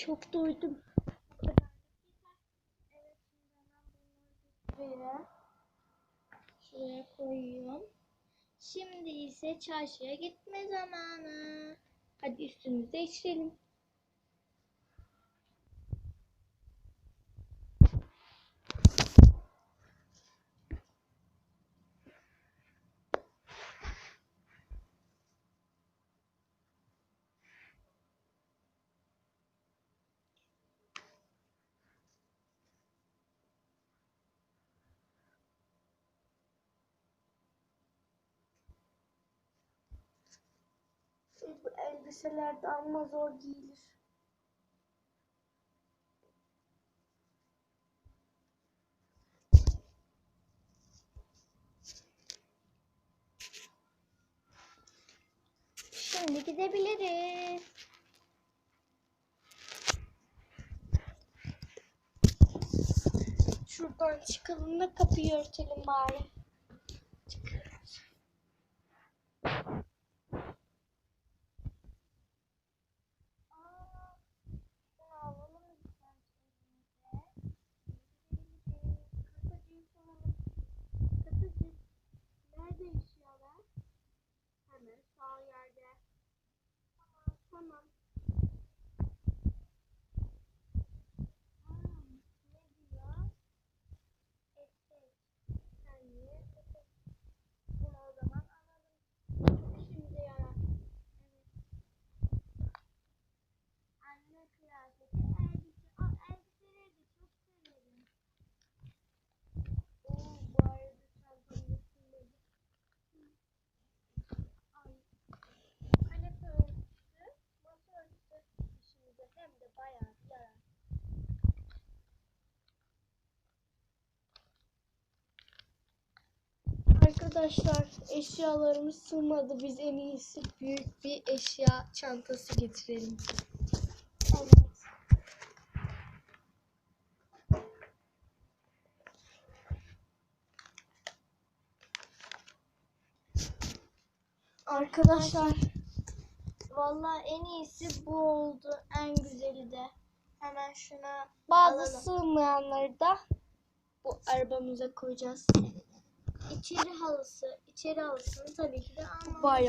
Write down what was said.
çok doydum. Şuraya koyuyorum. Şimdi ise çarşıya gitme zamanı. Hadi üstümüzü değiştirelim. Bu elbiseler de amma zor giyilir. Şimdi gidebiliriz. Şuradan çıkalım da kapıyı örtelim bari. Aa, Arkadaşlar eşyalarımız sığmadı. Biz en iyisi büyük bir eşya çantası getirelim. Evet. Arkadaşlar Vallahi en iyisi bu oldu. En güzeli de. Hemen şuna bazı alalım. sığmayanları da bu arabamıza koyacağız. İçeri halısı. içeri halısını tabii ki de almamız Bayağı